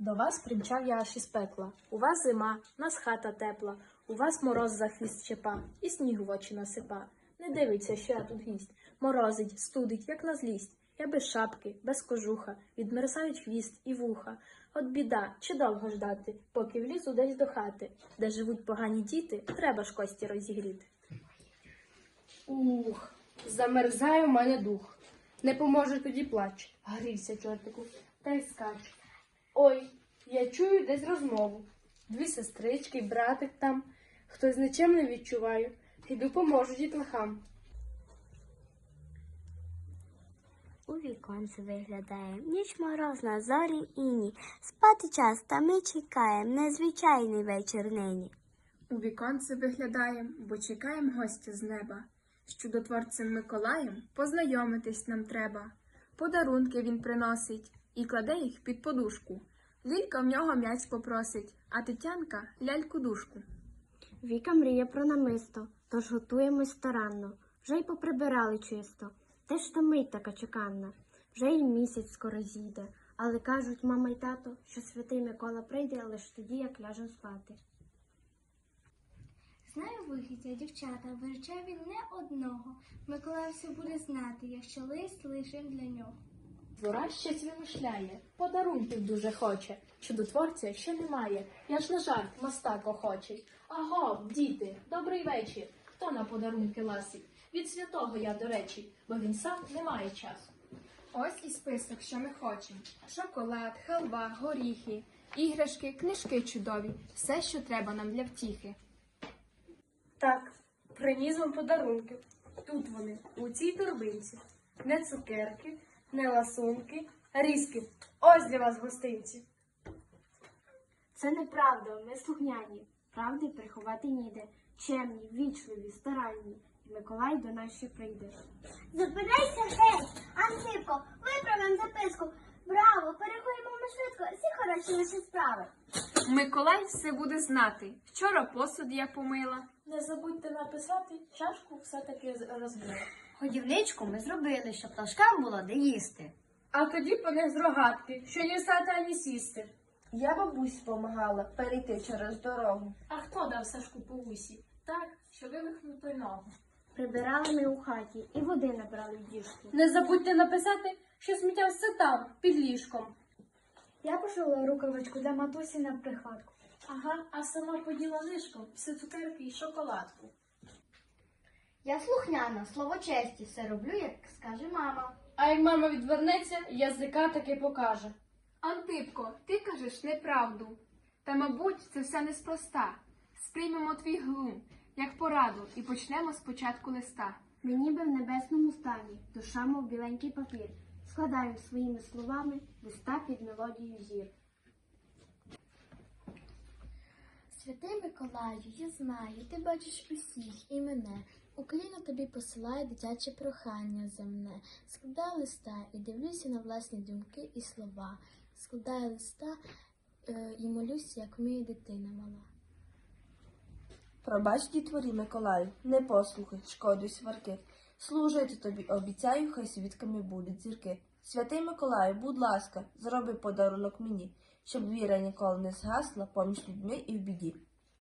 До вас примчав я аж із пекла. У вас зима, нас хата тепла, у вас мороз за хвіст чепа, і сніг в очі насипа. Не дивиться, що я тут гість. Морозить, студить, як на злість. Я без шапки, без кожуха, відмерзають хвіст і вуха. От біда, чи довго ждати, поки влізу десь до хати, де живуть погані діти, треба ж кості розігріти. Ух, замерзає в мене дух. Не поможе тоді плач. Грівся чортику, та й скач. Ой, я чую десь розмову. Дві сестрички, братик там. Хтось нічим не відчуваю. Іду поможу дітлахам. У віконце виглядає, ніч морозна, зорі іні. Спати час, та ми чекаєм, незвичайний вечір нині. У віконце виглядаєм, бо чекаєм гостя з неба. З чудотворцем Миколаєм познайомитись нам треба. Подарунки він приносить і кладе їх під подушку. Лілька в нього м'яч попросить, а Тетянка ляльку душку. Віка мріє про намисто, тож готуємось старанно. Вже й поприбирали чисто. Де ж та мить така чеканна? Вже й місяць скоро зійде. Але кажуть мама й тато, що святий Микола прийде лише тоді, як ляжем спати. Знаю вихідця, дівчата, виручає він не одного. Миколай все буде знати, якщо лист лишим для нього. Двора щось вимишляє, подарунків дуже хоче. Чудотворця ще немає. Я ж на жарт мастак охочий. Аго, діти, добрий вечір. Хто на подарунки ласить? Від святого я, до речі, бо він сам не має часу. Ось і список, що ми хочемо: шоколад, халва, горіхи, іграшки, книжки чудові, все, що треба нам для втіхи. Так, приніс вам подарунки. Тут вони, у цій торбинці. Не цукерки, не ласунки, а різки. Ось для вас гостинці. Це неправда, ми слухняні. Правди приховати ніде. Чемні, вічливі, старанні. І Миколай до нас ще прийде. Зупинайся геть! Антипко, виправим записку. Браво! Переходимо ми швидко, всі хороші наші справи. Миколай все буде знати. Вчора посуд я помила. Не забудьте написати, чашку все-таки розбила. Годівничку ми зробили, щоб пташкам було де їсти. А тоді понес рогатки, що ні встати, ані сісти. Я бабусі помагала перейти через дорогу. А хто дав Сашку по вусі? Так, що вивихнув той ногу. Прибирали ми у хаті і води набрали в діжку. Не забудьте написати, що сміття все там, під ліжком. Я пошила рукавичку для матусі на прихватку. Ага, а сама поділа лишком всі цукерки і шоколадку. Я слухняна, слово честі, все роблю, як скаже мама. А як мама відвернеться, язика таки покаже. Антипко, ти кажеш неправду. Та, мабуть, це все неспроста. Сприймемо твій глум, як пораду, і почнемо спочатку листа. Ми ніби в небесному стані, душа мов біленький папір. Складаємо своїми словами листа під мелодію зір. Святий Миколаю, я знаю, ти бачиш усіх і мене. Укліно тобі посилає дитяче прохання земне. Складаю листа і дивлюся на власні думки і слова. Складаю листа е, і молюся, як вміє дитина мала. Пробач дітворі Миколаю, не послухай, шкоду й сварки. Служити тобі обіцяю, хай свідками будуть зірки. Святий Миколаю, будь ласка, зроби подарунок мені, щоб віра ніколи не згасла поміж людьми і в біді.